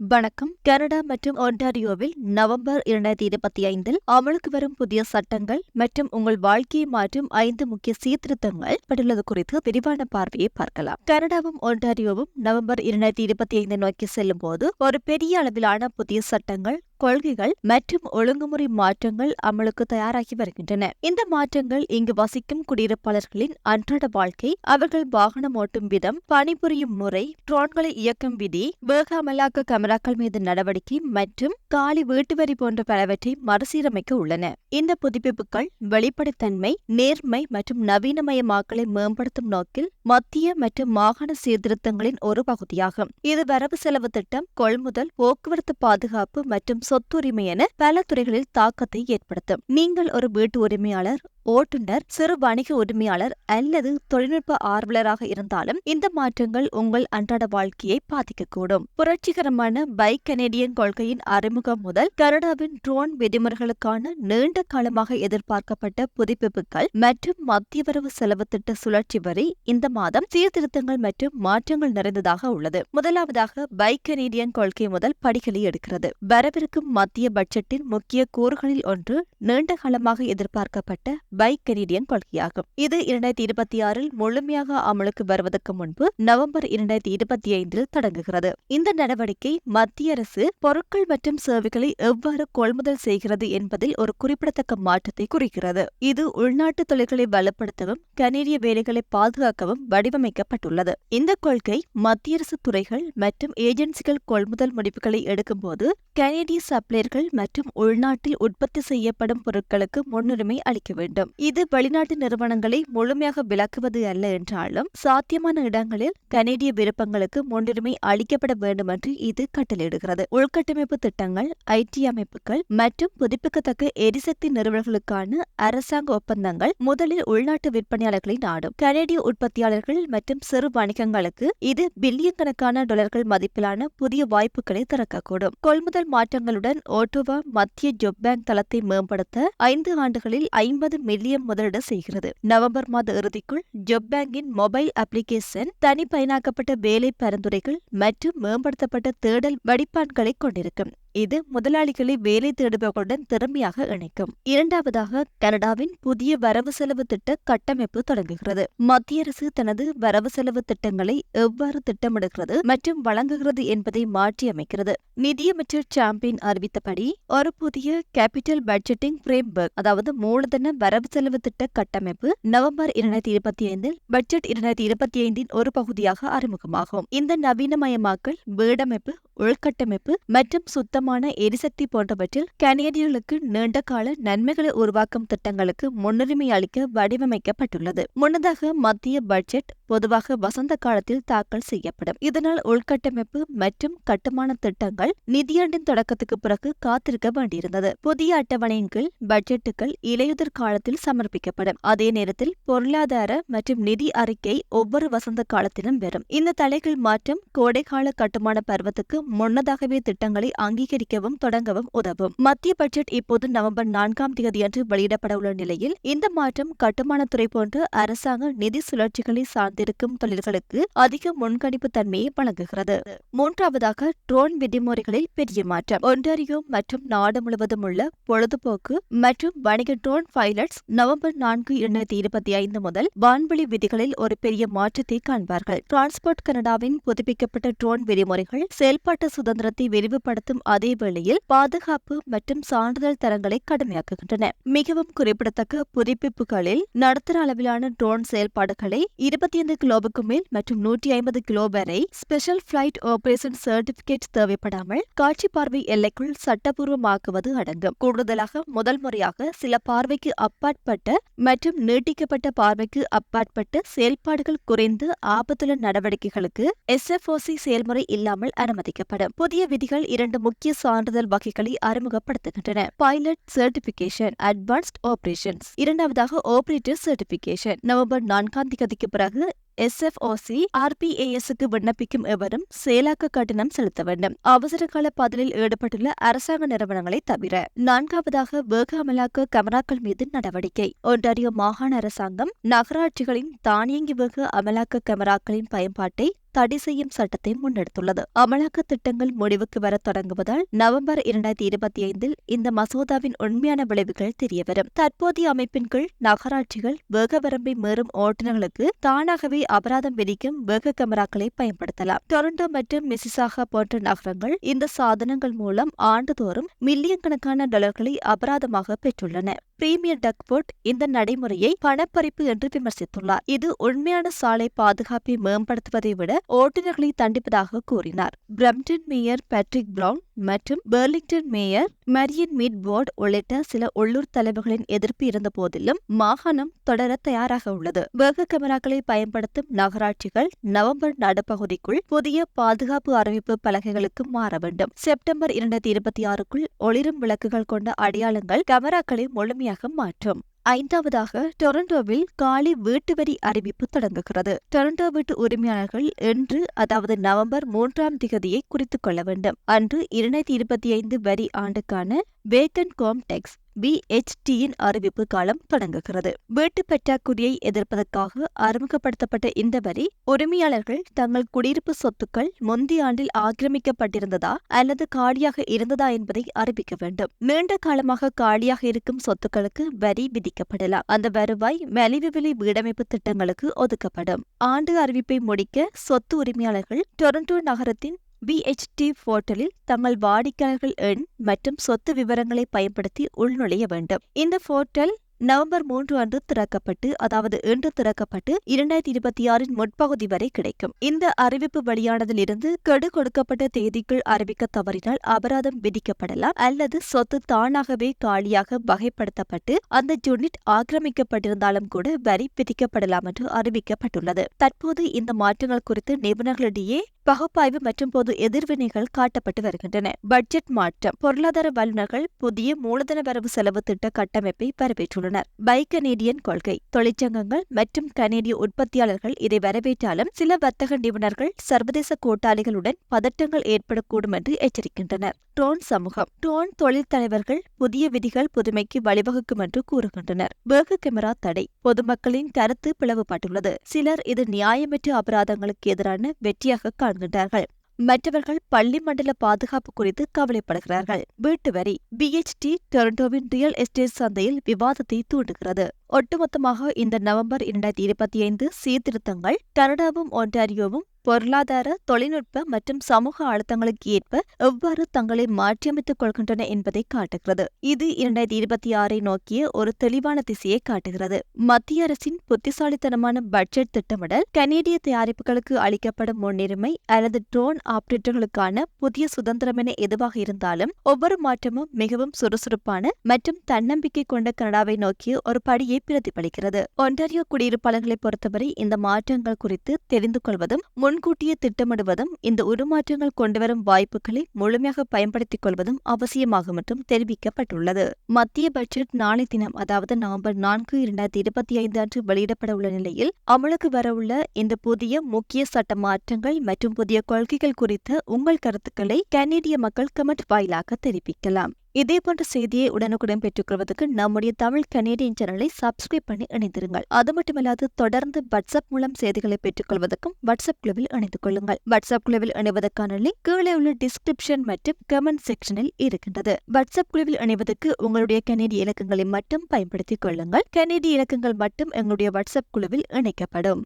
வணக்கம். கனடா மற்றும் ஒன்டாரியோவில் நவம்பர் இரண்டாயிரத்தி இருபத்தி ஐந்தில் அமலுக்கு வரும் புதிய சட்டங்கள் மற்றும் உங்கள் வாழ்க்கையை மாற்றும் ஐந்து முக்கிய சீர்திருத்தங்கள் பட்டுள்ளது குறித்து விரிவான பார்வையை பார்க்கலாம். கனடாவும் ஒன்டாரியோவும் நவம்பர் இரண்டாயிரத்தி இருபத்தி ஐந்து நோக்கி செல்லும் போது ஒரு பெரிய அளவிலான புதிய சட்டங்கள் கொள்கைகள் மற்றும் ஒழுங்குமுறை மாற்றங்கள் அமலுக்கு தயாராகி வருகின்றன. இந்த மாற்றங்கள் இங்கு வசிக்கும் குடியிருப்பாளர்களின் அன்றாட வாழ்க்கை அவர்கள் வாகனம் ஓட்டும் விதம் பணிபுரியும் முறை ட்ரோன்களை இயக்கும் விதி வேக அமலாக்க கமராக்கள் மீது நடவடிக்கை மற்றும் காலி வீட்டு வரி போன்ற பலவற்றை மறுசீரமைக்க உள்ளன. இந்த புதுப்பிப்புகள் வெளிப்படைத்தன்மை நேர்மை மற்றும் நவீனமயமாக்கலை மேம்படுத்தும் நோக்கில் மத்திய மற்றும் மாகாண சீர்திருத்தங்களின் ஒரு பகுதியாகும். இது வரவு செலவு திட்டம் கொள்முதல் போக்குவரத்து பாதுகாப்பு மற்றும் சொத்துரிமை என பல துறைகளில் தாக்கத்தை ஏற்படுத்தும். நீங்கள் ஒரு வீட்டு உரிமையாளர் ஓட்டுநர் சிறு வணிக உரிமையாளர் அல்லது தொழில்நுட்ப ஆர்வலராக இருந்தாலும் இந்த மாற்றங்கள் உங்கள் அன்றாட வாழ்க்கையை பாதிக்கக்கூடும். புரட்சிகரமான பைக் கனேடியன் கொள்கையின் அறிமுகம் முதல் கனடாவின் ட்ரோன் விதிமுறைகளுக்கான நீண்ட காலமாக எதிர்பார்க்கப்பட்ட புதுப்பிப்புகள் மற்றும் மத்திய வரவு செலவு திட்ட சுழற்சி வரி இந்த மாதம் சீர்திருத்தங்கள் மற்றும் மாற்றங்கள் நிறைந்ததாக உள்ளது. முதலாவதாக பைக் கனேடியன் கொள்கை முதல் படிகளை எடுக்கிறது. வரவிருக்கும் மத்திய பட்ஜெட்டின் முக்கிய கூறுகளில் ஒன்று நீண்ட காலமாக எதிர்பார்க்கப்பட்ட பைக் கனேடியன் கொள்கையாகும். இது இரண்டாயிரத்தி இருபத்தி ஆறில் முழுமையாக அமலுக்கு வருவதற்கு முன்பு நவம்பர் இரண்டாயிரத்தி இருபத்தி ஐந்தில் தொடங்குகிறது. இந்த நடவடிக்கை மத்திய அரசு பொருட்கள் மற்றும் சேவைகளை எவ்வாறு கொள்முதல் செய்கிறது என்பதில் ஒரு குறிப்பிடத்தக்க மாற்றத்தை குறிக்கிறது. இது உள்நாட்டு தொழில்களை வலுப்படுத்தவும் கனேடிய வேலைகளை பாதுகாக்கவும் வடிவமைக்கப்பட்டுள்ளது. இந்த கொள்கை மத்திய அரசு துறைகள் மற்றும் ஏஜென்சிகள் கொள்முதல் முடிவுகளை எடுக்கும்போது கனேடிய சப்ளையர்கள் மற்றும் உள்நாட்டில் உற்பத்தி செய்யப்படும் பொருட்களுக்கு முன்னுரிமை அளிக்க வேண்டும். இது வெளிநாட்டு நிறுவனங்களை முழுமையாக விளக்குவது அல்ல என்றாலும் சாத்தியமான இடங்களில் கனேடிய விருப்பங்களுக்கு முன்னுரிமை அளிக்கப்பட வேண்டும் என்று இது கட்டளையிடுகிறது. உள்கட்டமைப்பு திட்டங்கள் ஐடி அமைப்புகள் மற்றும் புதுப்பிக்கத்தக்க எரிசக்தி நிறுவனங்களுக்கான அரசாங்க ஒப்பந்தங்கள் முதலில் உள்நாட்டு விற்பனையாளர்களை நாடும். கனேடிய உற்பத்தியாளர்கள் மற்றும் சிறு வணிகங்களுக்கு இது பில்லியன் கணக்கான டாலர்கள் மதிப்பிலான புதிய வாய்ப்புகளை திறக்கக்கூடும். கொள்முதல் மாற்றங்களுடன் ஓட்டோவா மத்திய ஜொப் பேங்க் தளத்தை மேம்படுத்த ஐந்து ஆண்டுகளில் ஐம்பது மில்லியன் முதலீடு செய்கிறது. நவம்பர் மாத இறுதிக்குள் ஜெப் பேங்கின் மொபைல் அப்ளிகேஷன் தனிப்பயனாக்கப்பட்ட வேலை பரிந்துரைகள் மற்றும் மேம்படுத்தப்பட்ட தேடல் வடிப்பான்களை கொண்டிருக்கும். இது முதலாளிகளை வேலை தேடுபவர்களுடன் திறமையாக இணைக்கும். இரண்டாவதாக கனடாவின் புதிய வரவு செலவு திட்ட கட்டமைப்பு தொடங்குகிறது. மத்திய அரசு தனது வரவு செலவு திட்டங்களை எவ்வாறு திட்டமிடுகிறது மற்றும் வழங்குகிறது என்பதை மாற்றியமைக்கிறது. நிதியமைச்சர் சாம்பியன் அறிவித்தபடி ஒரு புதிய கேபிட்டல் பட்ஜெட்டிங் பிரேம்வொர்க் அதாவது மூலதன வரவு செலவு திட்ட கட்டமைப்பு நவம்பர் இரண்டாயிரத்தி இருபத்தி ஐந்தில் பட்ஜெட் இரண்டாயிரத்தி இருபத்தி ஐந்தின் ஒரு பகுதியாக அறிமுகமாகும். இந்த நவீனமயமாக்கல் வீடமைப்பு உள்கட்டமைப்பு மற்றும் சுத்தம் சுத்தமான எரிசக்தி போன்றவற்றில் கனேடியர்களுக்கு நீண்டகால நன்மைகளை உருவாக்கும் திட்டங்களுக்கு முன்னுரிமை அளிக்க வடிவமைக்கப்பட்டுள்ளது. முன்னதாக மத்திய பட்ஜெட் பொதுவாக வசந்த காலத்தில் தாக்கல் செய்யப்படும். இதனால் உள்கட்டமைப்பு மற்றும் கட்டுமான திட்டங்கள் நிதியாண்டின் தொடக்கத்துக்கு பிறகு காத்திருக்க வேண்டியிருந்தது. புதிய அட்டவணையின் கீழ் பட்ஜெட்டுகள் இலையுதிர் காலத்தில் சமர்ப்பிக்கப்படும். அதே நேரத்தில் பொருளாதார மற்றும் நிதி அறிக்கை ஒவ்வொரு வசந்த காலத்திலும் வரும் இந்த தலைகள் மாற்றம் கோடைகால கட்டுமான பருவத்துக்கு முன்னதாகவே திட்டங்களை அதிகரிக்கவும் தொடங்கவும் உதவும். மத்திய பட்ஜெட் இப்போது நவம்பர் நான்காம் தேதியன்று வெளியிடப்பட உள்ள நிலையில் இந்த மாற்றம் கட்டுமானத்துறை போன்ற அரசாங்க நிதி சுழற்சிகளை சார்ந்திருக்கும் தொழில்களுக்கு அதிக முன்கணிப்பு தன்மையை வழங்குகிறது. மூன்றாவதாக ட்ரோன் விதிமுறைகளில் பெரிய மாற்றம். ஒன்டாரியோ மற்றும் நாடு முழுவதும் உள்ள பொழுதுபோக்கு மற்றும் வணிக ட்ரோன் பைலட்ஸ் நவம்பர் நான்கு இரண்டாயிரத்தி இருபத்தி ஐந்து முதல் வான்வெளி விதிகளில் ஒரு பெரிய மாற்றத்தை காண்பார்கள். டிரான்ஸ்போர்ட் கனடாவின் புதுப்பிக்கப்பட்ட ட்ரோன் விதிமுறைகள் செயல்பாட்டு சுதந்திரத்தை விரிவுபடுத்தும் அதே வேளையில் பாதுகாப்பு மற்றும் சான்றிதழ் தரங்களை கடுமையாக்குகின்றன. மிகவும் குறிப்பிடத்தக்க புதுப்பிப்புகளில் நடுத்தர அளவிலான ட்ரோன் செயல்பாடுகளை இருபத்தி ஐந்து கிலோவுக்கு மேல் மற்றும் நூற்றி ஐம்பது கிலோ வரை ஸ்பெஷல் பிளைட் ஆபரேஷன் சர்டிபிகேட் தேவைப்படாமல் காட்சி பார்வை எல்லைக்குள் சட்டபூர்வமாக்குவது அடங்கும். கூடுதலாக முதல் முறையாக சில பார்வைக்கு அப்பாற்பட்ட மற்றும் நீட்டிக்கப்பட்ட பார்வைக்கு அப்பாற்பட்ட செயல்பாடுகள் குறைந்து ஆபத்துள்ள நடவடிக்கைகளுக்கு எஸ்எஃப்ஓசி செயல்முறை இல்லாமல் அனுமதிக்கப்படும். புதிய விதிகள் இரண்டு முக்கிய சான்றிதழ் வகைகளை அறிமுகப்படுத்துகின்றன. பைலட் சர்டிபிகேஷன் அட்வான்ஸ்ட் ஆபரேஷன்ஸ் இரண்டாவதாக ஆபரேட்டர் சர்டிபிகேஷன் நவம்பர் நான்காம் தேதிக்கு பிறகு எஸ்எஃப்ஓசி ஆர்பிஏஎஸ்க்கு விண்ணப்பிக்கும் எவரும் செயலாக்க கட்டணம் செலுத்த வேண்டும். அவசரகால பதிலில் ஈடுபட்டுள்ள அரசாங்க நிறுவனங்களை தவிர நான்காவதாக வேக அமலாக்க கேமராக்கள் மீது நடவடிக்கை. ஒன்றாரியோ மாகாண அரசாங்கம் நகராட்சிகளின் தானியங்கி வேக அமலாக்க கேமராக்களின் பயன்பாட்டை தடை செய்யும் சட்டத்தை முன்னெடுத்துள்ளது. அமலாக்க திட்டங்கள் முடிவுக்கு வர தொடங்குவதால் நவம்பர் இரண்டாயிரத்தி இருபத்தி ஐந்தில் இந்த மசோதாவின் உண்மையான விளைவுகள் தெரியவரும். தற்போதைய அமைப்பின் கீழ் நகராட்சிகள் வேக வரம்பை மீறும் ஓட்டுநர்களுக்கு தானாகவே அபராதம் விதிக்கும் வேக கேமராக்களை பயன்படுத்தலாம். டொரண்டோ மற்றும் மிசிசாகா போன்ற நகரங்கள் இந்த சாதனங்கள் மூலம் ஆண்டுதோறும் மில்லியன் கணக்கான டாலர்களை அபராதமாக பெற்றுள்ளன. பிரீமியர் டக்போர்ட் இந்த நடைமுறையை பணப்பறிப்பு என்று விமர்சித்துள்ளார். இது உண்மையான சாலை பாதுகாப்பை மேம்படுத்துவதை விட ஓட்டுநர்களை தண்டிப்பதாக கூறினார். பிரம்டன் மேயர் பேட்ரிக் பிரவுன் மற்றும் Burlington mayor Marianne Meed Ward உள்ளிட்ட சில உள்ளூர் தலைவர்களின் எதிர்ப்பு இருந்த போதிலும் மாகாணம் தொடர தயாராக உள்ளது. வேக கேமராக்களை பயன்படுத்தும் நகராட்சிகள் நவம்பர் நடுப்பகுதிக்குள் புதிய பாதுகாப்பு அறிவிப்பு பலகைகளுக்கு மாற வேண்டும். செப்டம்பர் இரண்டாயிரத்தி இருபத்தி ஆறுக்குள் ஒளிரும் விளக்குகள் கொண்ட அடையாளங்கள் கேமராக்களை முழுமையாக மாற்றும். ஐந்தாவதாக டொரண்டோவில் காலி வீட்டு வரி அறிவிப்பு தொடங்குகிறது. டொரண்டோ வீட்டு உரிமையாளர்கள் இன்று அதாவது நவம்பர் மூன்றாம் திகதியை குறித்துக் கொள்ள வேண்டும். அன்று இரண்டாயிரத்தி இருபத்தி ஐந்து வரி ஆண்டுக்கான வேக்கன் காம் டெக்ஸ் பிஎச்டியின் அறிவிப்பு காலம் தொடங்குகிறது. வீட்டு பற்றாக்குறையை எதிர்ப்பதற்காக அறிமுகப்படுத்தப்பட்ட இந்த வரி உரிமையாளர்கள் தங்கள் குடியிருப்பு சொத்துக்கள் முந்தைய ஆண்டில் ஆக்கிரமிக்கப்பட்டிருந்ததா அல்லது காலியாக இருந்ததா என்பதை அறிவிக்க வேண்டும். நீண்ட காலமாக காலியாக இருக்கும் சொத்துக்களுக்கு வரி விதிக்கப்படலாம். அந்த வருவாய் மலிவு விலை வீடமைப்பு திட்டங்களுக்கு ஒதுக்கப்படும். ஆண்டு அறிவிப்பை முடிக்க சொத்து உரிமையாளர்கள் டொரண்டோ நகரத்தின் பிஎச்டி போர்ட்டலில் தங்கள் வாடிக்கையாளர்கள் எண் மற்றும் சொத்து விவரங்களை பயன்படுத்தி உள்நுழைய வேண்டும். இந்த போர்ட்டல் நவம்பர் மூன்று அன்று திறக்கப்பட்டு அதாவது இன்று திறக்கப்பட்டு இரண்டாயிரத்தி இருபத்தி ஆறின் முற்பகுதி வரை கிடைக்கும். இந்த அறிவிப்பு வெளியானதிலிருந்து கெடு கொடுக்கப்பட்ட தேதிக்குள் அறிவிக்க தவறினால் அபராதம் விதிக்கப்படலாம் அல்லது சொத்து தானாகவே காலியாக வகைப்படுத்தப்பட்டு அந்த யூனிட் ஆக்கிரமிக்கப்பட்டிருந்தாலும் கூட வரி விதிக்கப்படலாம் என்று அறிவிக்கப்பட்டுள்ளது. தற்போது இந்த மாற்றங்கள் குறித்து நிபுணர்களிடையே பகுப்பாய்வு மற்றும் பொது எதிர்வினைகள் காட்டப்பட்டு வருகின்றன. பட்ஜெட் மாற்றம். பொருளாதார வல்லுநர்கள் புதிய மூலதன வரவு செலவு திட்ட கட்டமைப்பை வரவேற்றுள்ளனர். பை கனேடியன் கொள்கை தொழிற்சங்கங்கள் மற்றும் கனேடிய உற்பத்தியாளர்கள் இதை வரவேற்றாலும் சில வர்த்தக நிபுணர்கள் சர்வதேச கூட்டாளிகளுடன் பதட்டங்கள் ஏற்படக்கூடும் என்று எச்சரிக்கின்றனர். ட்ரோன் சமூகம் ட்ரோன் தொழில் தலைவர்கள் புதிய விதிகள் புதுமைக்கு வழிவகுக்கும் என்று கூறுகின்றனர். வேக கேமரா தடை பொதுமக்களின் கருத்து பிளவுபட்டுள்ளது. சிலர் இது நியாயமற்ற அபராதங்களுக்கு எதிரான வெற்றியாக காண்கின்றார்கள். மற்றவர்கள் பள்ளி மண்டல பாதுகாப்பு குறித்து கவலைப்படுகிறார்கள். வீட்டு வரி பிஎச்டி டொரண்டோவின் ரியல் எஸ்டேட் சந்தையில் விவாதத்தை தூண்டுகிறது. ஒட்டுமொத்தமாக இந்த நவம்பர் இரண்டாயிரத்தி இருபத்தி ஐந்து சீர்திருத்தங்கள் கனடாவும் ஒன்டாரியோவும் பொருளாதார தொழில்நுட்ப மற்றும் சமூக அழுத்தங்களுக்கு ஏற்ப எவ்வாறு தங்களை மாற்றியமைத்துக் கொள்கின்றன என்பதை காட்டுகிறது. இது இரண்டாயிரத்தி இருபத்தி ஆறை நோக்கிய ஒரு தெளிவான திசையை காட்டுகிறது. மத்திய அரசின் புத்திசாலித்தனமான பட்ஜெட் திட்டமிடல் கனேடிய தயாரிப்புகளுக்கு அளிக்கப்படும் முன்னுரிமை அல்லது ட்ரோன் ஆபரேட்டர்களுக்கான புதிய சுதந்திரம் என எதுவாக இருந்தாலும் ஒவ்வொரு மாற்றமும் மிகவும் சுறுசுறுப்பான மற்றும் தன்னம்பிக்கை கொண்ட கனடாவை நோக்கிய ஒரு படியை பிரதிபலிக்கிறது. ஒன்டாரியோ குடியிருப்பாளர்களை பொறுத்தவரை இந்த மாற்றங்கள் குறித்து தெரிந்து கொள்வதும் முன் முன்கூட்டியே திட்டமிடுவதும் இந்த உருமாற்றங்கள் கொண்டுவரும் வாய்ப்புகளை முழுமையாக பயன்படுத்திக் கொள்வதும் அவசியமாகும் என்றும் தெரிவிக்கப்பட்டுள்ளது. மத்திய பட்ஜெட் நாளை தினம் அதாவது நவம்பர் நான்கு இரண்டாயிரத்தி இருபத்தி ஐந்து அன்று வெளியிடப்பட உள்ள நிலையில் அமலுக்கு வரவுள்ள இந்த புதிய முக்கிய சட்ட மாற்றங்கள் மற்றும் புதிய கொள்கைகள் குறித்த உங்கள் கருத்துக்களை கனேடிய மக்கள் கமெண்ட் வாயிலாக தெரிவிக்கலாம். இதே போன்ற செய்தியை உடனுக்குடன் பெற்றுக்கொள்வதற்கு நம்முடைய தமிழ் கனேடியன் சேனலை சப்ஸ்கிரைப் பண்ணி இணைந்திருங்கள். அது மட்டுமல்லாது தொடர்ந்து வாட்ஸ்அப் மூலம் செய்திகளை பெற்றுக்கொள்வதற்கும் வாட்ஸ்அப் குழுவில் இணைந்து கொள்ளுங்கள். வாட்ஸ்அப் குழுவில் இணைவதற்கான லிங்க் கீழே உள்ள டிஸ்கிரிப்ஷன் மற்றும் கமெண்ட் செக்ஷனில் இருக்கின்றது. வாட்ஸ்அப் குழுவில் இணைவதற்கு உங்களுடைய கனேடிய இலக்கங்களை மட்டும் பயன்படுத்திக் கொள்ளுங்கள். கனேடிய இலக்கங்கள் மட்டும் எங்களுடைய வாட்ஸ்அப் குழுவில் இணைக்கப்படும்.